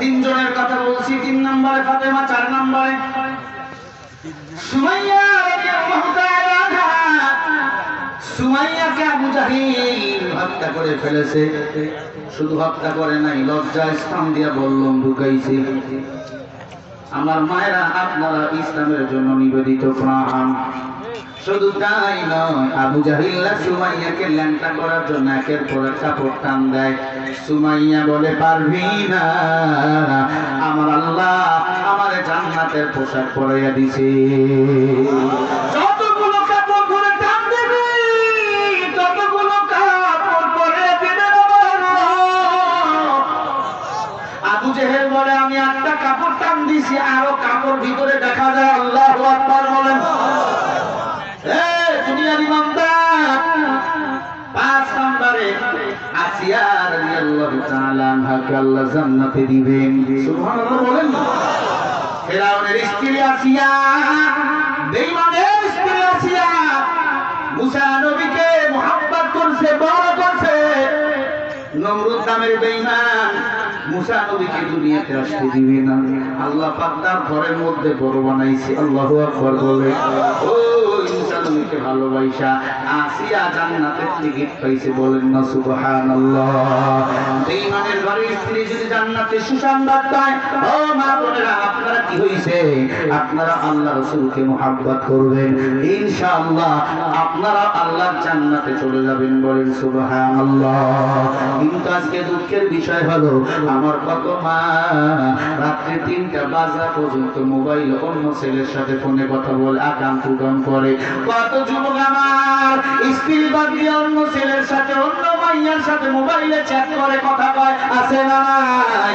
তিনজনের কথা বলছি, তিন নম্বরে ফাতেমা, চার নম্বরে। শুধু করে নাই আমার মায়েরা আপনারা ইসলামের জন্য নিবেদিত প্রাণ। শুধু তাই নয়, আবু জাহিল্লা সুমাইয়াকে ল্যাংটা করার জন্য একের পর এক কাপড় টান দেয়। সুমাইয়া বলে, পারবি না, আমার আল্লাহ আমার জান্নাতের পোশাক পরাইয়া একটা দিছি, আরও কাপড় ভিতরে দেখা যায় আল্লাহ। আনহাকে আল্লাহ জান্নাতে দিবেন। সুবহানাল্লাহ বলেন না? ফেরাউনের স্ত্রী আসিয়া বেঈমানের স্ত্রী আসিয়া, মুসা নবীকে মোহাব্বত করছে, বড় করছে। নমরুদ নামের বেঈমান মুসা নবীকে দুনিয়াতে আসতে দিবে না। আল্লাহ পাক তার ঘরের মধ্যে বড় বানাইছে, আল্লাহু আকবার বলে। ওই নবীকে ভালোবাসা। আসিয়া জান্নাতের টিকিট পাইছে বলেন না, সুবহানাল্লাহ। বেঈমানের ঘরের স্ত্রী যদি জান্নাতে সুসংবাদ পায়, ও মা বোনেরা, আপনারা কি হইছে? আপনারা আল্লাহ রাসূলকে মোহাব্বত করবেন। ইনশাআল্লাহ আপনারা আল্লাহর জান্নাতে চলে যাবেন বলেন, সুবহানাল্লাহ। কিন্তু আজকে দুঃখের বিষয় হলো, আমার কত মা রাত্রে তিনটা বাজা পর্যন্ত মোবাইল অন্য ছেলের সাথে ফোনে কথা বলে আকাম কুকাম করে। কত যুবক আমার। স্ত্রী বাদ দিয়ে অন্য ছেলের সাথে, অন্য মাইয়ার সাথে মোবাইলে চ্যাট করে কথা কয়, আছে না নাই?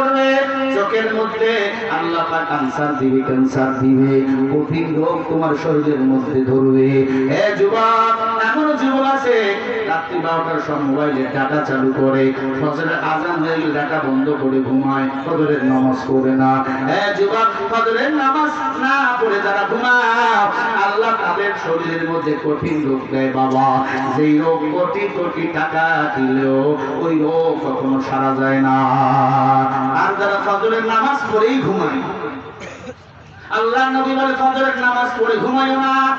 যত চোখের মধ্যে আল্লাহ পাক ক্যান্সার দিবে ক্যান্সার দিবে। কঠিন রোগ তোমার শরীরের মধ্যে ধরবে। এ যুবক এমন যুবক আছে? রাত্রি বারোটার সময় মোবাইলে ডাটা চালু করে। ফজরের আজান হয়ে গেলে ডাটা বন্ধ করে ঘুমায়। ফজরের নামাজ পড়ে না। এ যুবক, ফজরের নামাজ না পড়ে যারা ঘুমাও, আল্লাহ তাদের শরীরের মধ্যে কঠিন রোগ দেয় বাবা। যেই রোগ কোটি কোটি টাকা দিলেও ওই রোগ কখনো সারা যায় না। আর যারা ফজরের নামাজ পড়েই ঘুমায়। আল্লাহ নবী বলে ফজরের নামাজ পড়ে ঘুমায়ও না।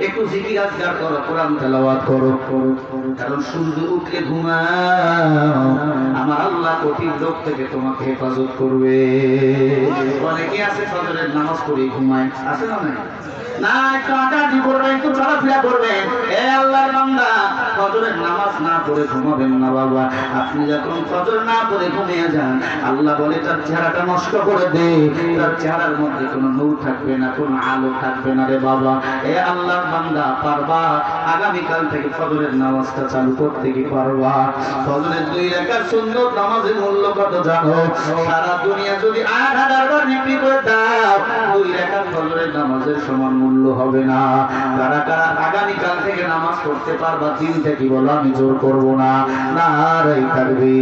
একটু জিকির আজকার করো কোরআন তেলাওয়াত করো। করো, করো। কারণ সূর্য উঠলে ঘুমাও। আমার আল্লাহ কঠিন রোগ থেকে তোমাকে হেফাজত করবে। অনেকে আছে ফজরের নামাজ পড়ে ঘুমায়। আছে না? না একটু আটাটি করবেন একটু চলাফেরা বান্দা ফজরের নামাজ না পড়ে ঘুমাবেন না বাবা। আপনি যখন ফজর না পড়ে ঘুমিয়ে যান, আল্লাহ বলে, তার চেহারাটা নষ্ট করে দে। তার চেহারার মধ্যে কোনো নূর থাকবে না, কোনো আলো থাকবে না রে বাবা। এ আল্লাহর বান্দা, পারবা? আগামীকাল থেকে ফজরের নামাজটা চালু করতে কি পারবা? ফজরের দুই রেখার সুন্দর নামাজের মূল্য কত জানো? সারা দুনিয়া যদি আট হাজার বার বিক্রি করে দাও নামাজের সমান মূল্য হবে না। কারা কারা আগামীকাল থেকে নামাজ পড়তে পারবা চিন্তা কি বলো? আমি জোর করব না। না রে থাকবে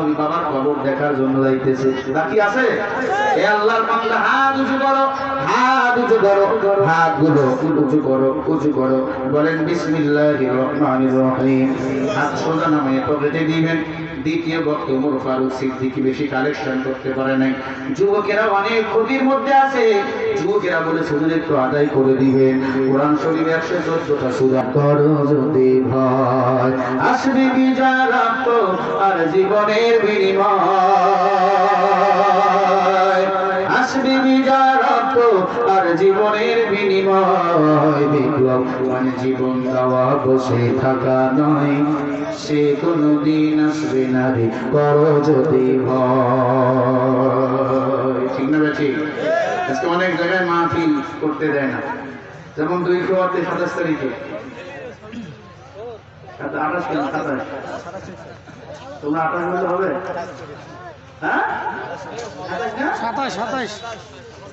নবী বাবার কবর দেখার জন্য যাইতেছে। বাকি আছে? এ আল্লাহর বান্দা, হাত উঁচু করো। হাত উঁচু করো। হাতগুলো উঁচু করো উঁচু করো। বলেন, বিসমিল্লাহির রহমানির রহিম। হাত সোজা নামে পকেটে দিবেন। দ্বিতীয় বক্তব্য উমর ফারুক সিদ্দিকি বেশি কালেকশন করতে পারে নাই। যুবকেরা অনেক ক্ষতির মধ্যে আছে। যুবকেরা বলে শুধু একটু আদায় করে দিবেন কোরআন শরীফ একশো চোদ্দটা সুরা করো যদি ভয়। আসবে কি তো আর জীবনের বিনিময়? আসবে বিজার আর জীবনের বিনিময় বিপ্লব মানে জীবন দেওয়া বসে থাকা নয়। সে কোনদিন আসবে না রে করো যদি ভয়। ঠিক আজকে অনেক জায়গায় মাহফিল করতে দেয় না। যেমন দুই খোয়াতে সাতাশ তারিখে। আঠাশ কেন? সাতাশ। তোমরা আঠাশ হবে? হ্যাঁ? সাতাশ সাতাশ।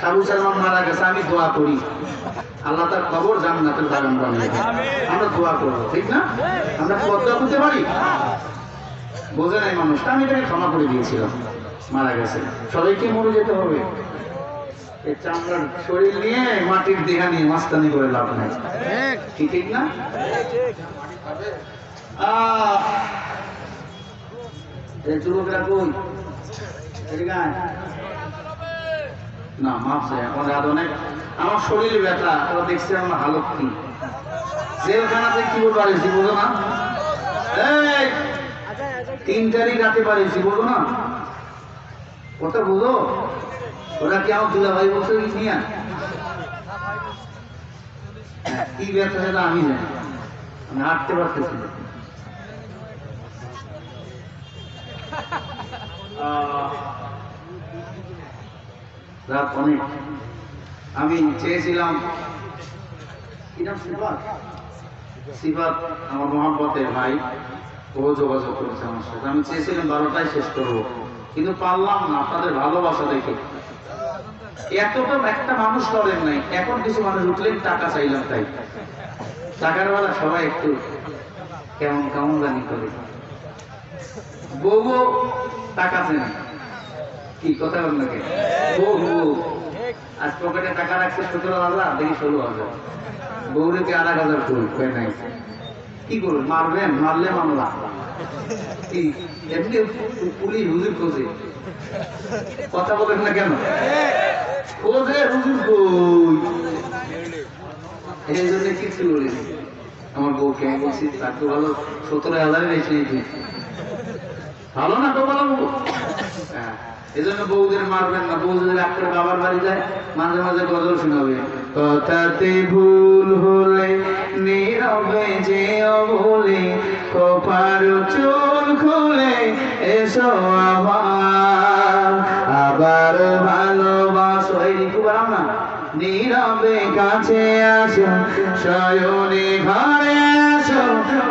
সাবু সালমান মারা গেছে আমি দোয়া করি। আল্লাহ তার খবর জান্নাতের বাগান বানিয়ে আমরা দোয়া করব ঠিক না? আমরা পদ্মা করতে পারি? বোঝে নাই মানুষটা আমি তাকে ক্ষমা করে দিয়েছিলাম মারা গেছে। সবাইকে মরে যেতে হবে। চামড়ার শরীর নিয়ে মাটির দেহা নিয়ে মাস্তানি করে লাভ নাই। ঠিক। কি ঠিক না? যুবকরা কই। না মাফ অনেক আমার শরীর ব্যথা ওরা দেখছে আমার হালত কি। জেলখানাতে কি বলব পারিছি বুঝো না। তিন তারিখ রাতে পারিছি বুঝো না। কথা বুঝো ওরা কি আমার দুলা ভাই বলছে কি নিয়ে? হ্যাঁ, কি ব্যথা সেটা আমি জানি। আমি হাঁটতে পারতেছি। আহ, রাত অনেক। আমি চেয়েছিলাম সিফাত আমার মহাব্বতের ভাই, ও যোগাযোগ করেছে আমার সাথে। আমি চেয়েছিলাম বারোটায় শেষ করব, কিন্তু পারলাম না আপনাদের ভালোবাসা দেখে। একটা মানুষ করেন নাই, এখন কিছু মানুষ উঠলেন, টাকা চাইলাম তাই। টাকার বেলা সবাই একটু কেমন কেমন জানি করে। বউ টাকা চেন কি কথা বল নাকি? বউ পকেটে টাকা রাখছে সতেরো হাজার দেখি ষোলো হাজার। বউরে আর এক হাজার ফুল নাই। কি করবেন মারবেন মারলে মামলা। কি? এমনি পুলিশ হুজুর খোঁজে। কথা বলেন না কেন? খোঁজে হুজুর কই? এই জন্য কিছু বলিনি আমার বউকে আমি বলছি, তার তো ভালো সতেরো হাজারে বেশি ভালো না তো ভালো? জন্য বউদের মারবেন না। বাবার বাড়ি যায়, মাঝে মাঝে গজল কথাতে ভুল হলে, নীরবে যে বলে কপার খুলে এসো আবার। আবার ভালোবাসো। বাড়াও না। নীরবে কাছে আসো, শয়নে ঘরে আসো,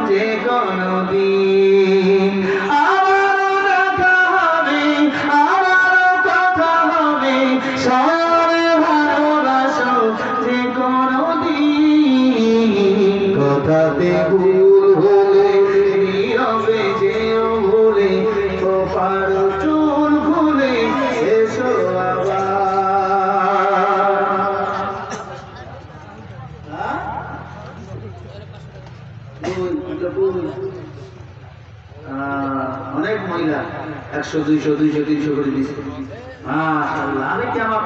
যে কোনো দিন একশো, দুইশো দুইশো, তিনশো করে দিচ্ছে। আমি কি আমার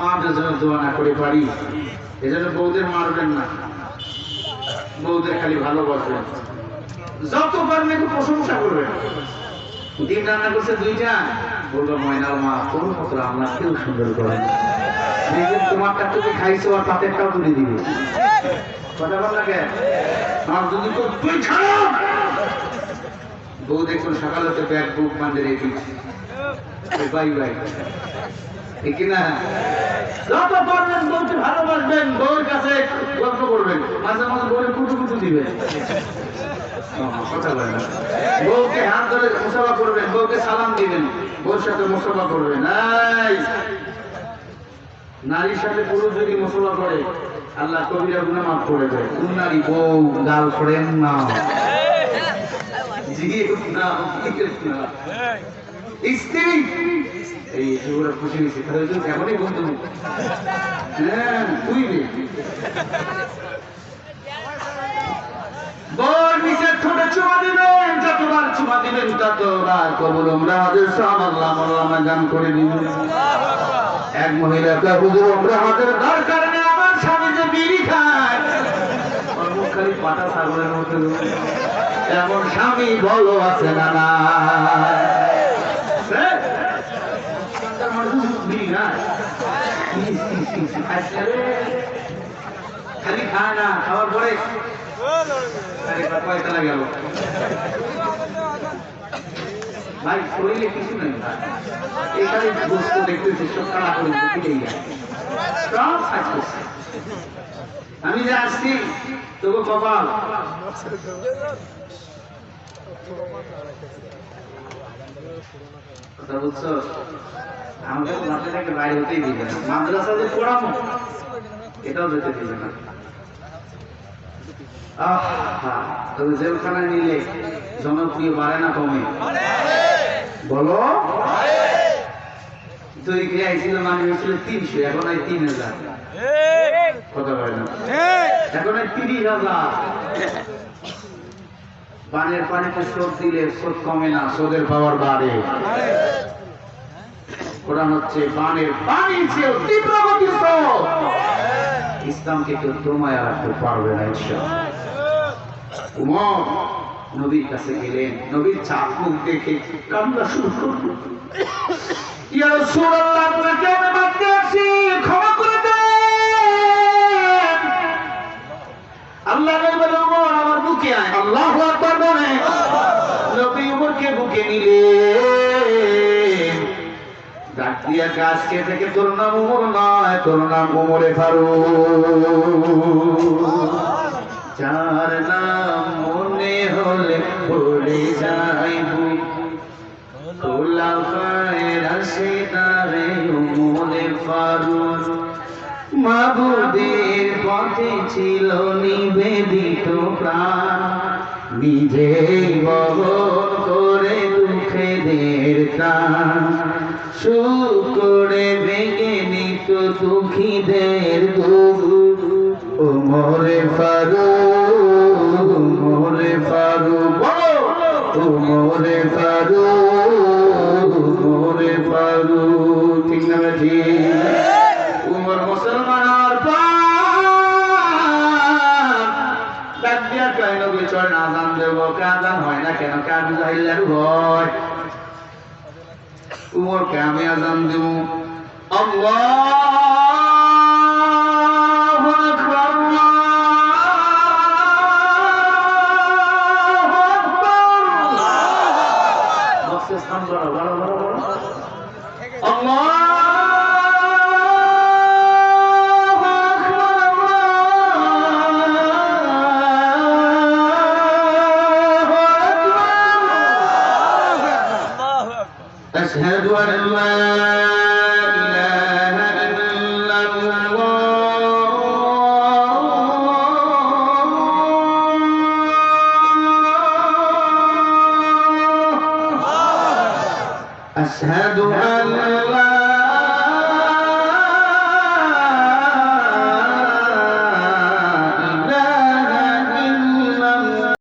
মাদের জন্য দোয়া না করে পারি? এজন্য বউদের মারবেন না। বউদের খালি ভালোবাসবেন। যত পারেন একটু প্রশংসা করবেন। ডিম রান্না করছে দুইটা। বলব ময়নার মা, তোর মতো রান্না কেউ সুন্দর করে। তোমারটা তুমি খাইছো আর তাদেরটাও তুলে দিবে। কথা বল লাগে আর যদি তুই খারাপ! বউ দেখুন, সকালে তো ব্যাগ বুক বাঁধে রেখে বাই বাই। কাছে গল্প করবেন, মাঝে মাঝে দিবেন। বউকে হাত ধরে করবেন, বউকে সালাম দিবেন সাথে করবেন। নারীর সাথে পুরুষ যদি মুসলমান করে, আল্লাহ কবিরা গুণা মাফ করে দেয়। কোন নারী, বউ, গার্লফ্রেন্ড না। দিয়ে না দিয়ে না। স্ত্রী এই যে ওরা খুশি হয়েছে তাদের জন্য এখনই বন্ধু হ্যাঁ তুই বর নিচের ঠোঁটে চুমা দিবেন যতবার চুমা দিবেন ততবার কবুল আমরা হাজার। সাম আল্লাহ আল্লাহ গান করে নিন। এক মহিলা কা হুজুর আমরা হাজার দার কারণে আমার স্বামী যে বিড়ি খায়। কর্মকারী পাটা ছাগলের মতো। এমন স্বামী বলো আছে না রে। খালি খায় না, খাওয়ার পরে। পয়সা গেল ভাই, শরীরে কিছু নেই এখানে বস্তু দেখতেছি, সব কালা করে সব আমি যে আসছি, তবু কপাল। কথা বুঝছ? আমাকে বাইরে হতেই দিবে না। মাদ্রাসা যে পড়াবো, এটাও যেতে দিবে না। নিলে জনপ্রিয় বাড়ে না কমে? বলো? তৈরি করে আইছিল মানে হয়েছিল তিনশো, এখন তিন হাজার। এখন এই তিরিশ হাজার। পানের পানিতে স্রোত দিলে স্রোত কমে না স্রোতের পাওয়ার বাড়ে। কোরআন হচ্ছে পানের পানি চেয়েও তীব্র গতির স্রোত ইসলামকে কেউ দমায় রাখতে পারবে না ইনশাআল্লাহ। উমর নবীর কাছে গেলেন নবীর চাপ মুখ দেখে কান্না শুরু ইয়া রাসূলুল্লাহ আপনাকে ডাক দিয়া আজকে থেকে তোর নাম উমর নয়, তোর নাম উমরে ফারুক। যার নাম মনে হলে ভুলে যাইব। খোলাফায় রাশিদারে উমরে ফারুক। মাবুদের পথে ছিল নিবেদিত প্রাণ। নিজেই বহন করে দুঃখেদের প্রাণ সুখ করে ভেঙে নিত দুঃখীদের দুঃখ মরে ফারুক أشهد أن لا